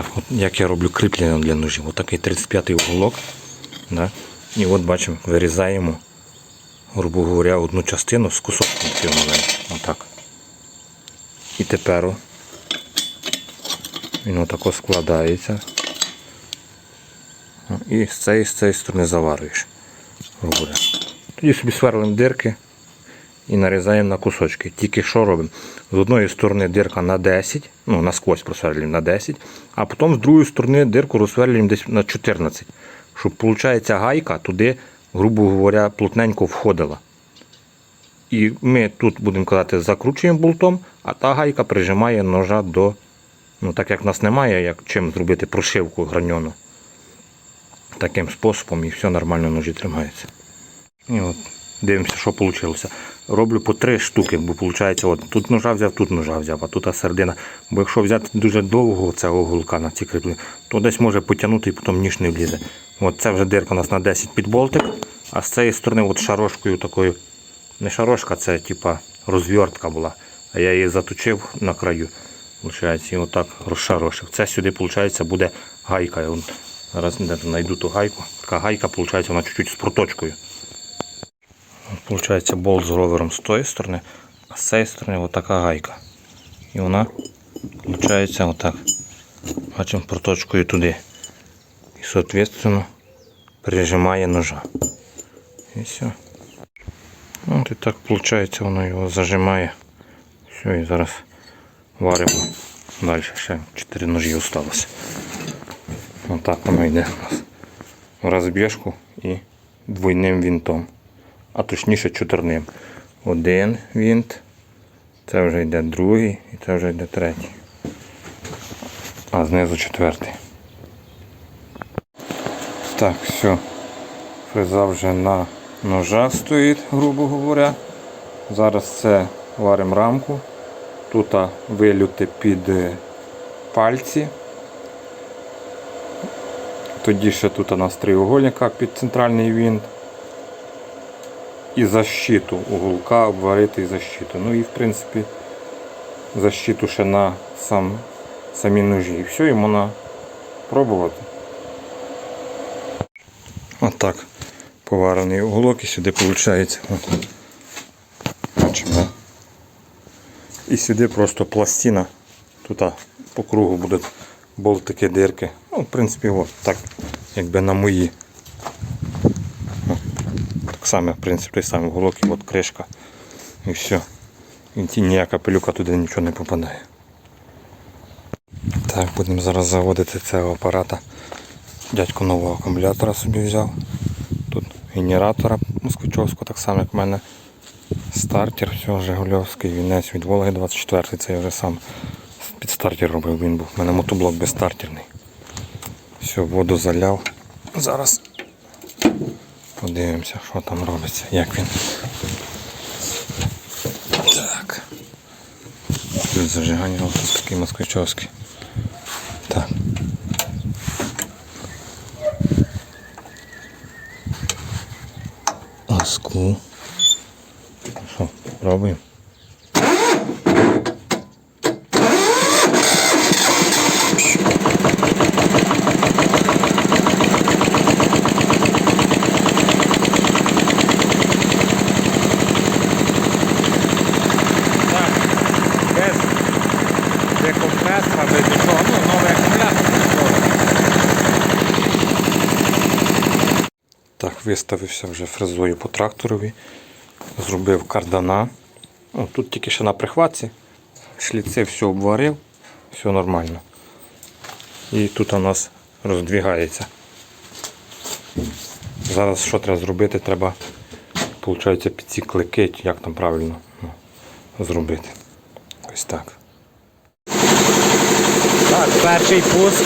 Так, от як я роблю кріплення для ножів. Отакий 35-й уголок. Да? І от бачимо, вирізаємо, грубо говоря, одну частину з кусочком. Отак. І тепер він отако складається. І з цієї з цієї сторони заварюєш. Тоді собі сверлимо дирки і нарізаємо на кусочки. Тільки що робимо? З одної сторони дирка на 10, ну насквозь просверлюємо на 10, а потім з другої сторони дирку розсверлюємо десь на 14. Щоб, виходить, гайка туди, грубо говоря, плотненько входила. І ми тут, будемо казати, закручуємо болтом, а та гайка прижимає ножа до. Ну, так як в нас немає, як чим зробити прошивку граньону. Таким способом і все нормально ножі тримаються. І от дивимося, що вийшло. Роблю по три штуки, бо виходить, от тут ножа взяв, тут ножа взяв, а тут середина. Бо якщо взяти дуже довго цього гулка на ці кріплення, то десь може потягнути і потім ніж не влізе. От це вже дирка у нас на 10 під болтик, а з цієї сторони от шарошкою такою, не шарошка, це типа розвертка була. А я її заточив на краю. Получається, і отак розшарошив. Це сюди, виходить, буде гайка. Зараз знайду ту гайку. Така гайка, виходить, вона чуть-чуть з проточкою. Получається болт з ровером з тої сторони, а з цієї сторони отака гайка. І вона виходить отак. Бачимо проточкою туди. І соответственно прижимає ножа. І все. Ну, От і так виходить, воно його зажимає. Все, і зараз варимо. Далі ще 4 ножі залишилося. Отак воно йде у нас. В розбіжку і двойним вінтом а точніше чотирним. Один вінт, це вже йде другий і це вже йде третій. А знизу четвертий. Так, все. Фреза вже на ножах стоїть, грубо говоря. Зараз це варимо рамку. Тут вилюти під е, пальці. Тоді ще тут у нас треугольника під центральний вінт і защиту уголка обварити і защиту. Ну і в принципі защиту ще на сам, самі ножі. І все, і можна пробувати. Отак поварений уголок і сюди виходить. І сюди просто пластина. Тут по кругу будуть болтики, дирки. Ну, в принципі, от так, якби на мої. Само, в принципі, той самий уголок і от кришка. І все. І ніяка пилюка туди нічого не попадає. Так, будемо зараз заводити цього апарата. Дядько нового акумулятора собі взяв. Тут генератора москвичовського, так само як в мене. Стартер, все, Жигульовський, вінець від Волги 24 це я вже сам під стартер робив, він був. У мене мотоблок безстартерний. Все, воду заляв. Зараз Подивимося, що там робиться, як він. Так. Тут зажигання тут такий москвичовський. Так. Аску. Що, пробуємо? Так, без декомпресора, без нічого, ну, новий акумулятор. Так, виставився вже фрезою по тракторові. Зробив кардана. О, тут тільки ще на прихватці. Шліци все обварив, все нормально. І тут у нас роздвігається. Зараз що треба зробити? Треба, виходить, під ці клики, як там правильно ну, зробити. Ось так. Так, перший пуск.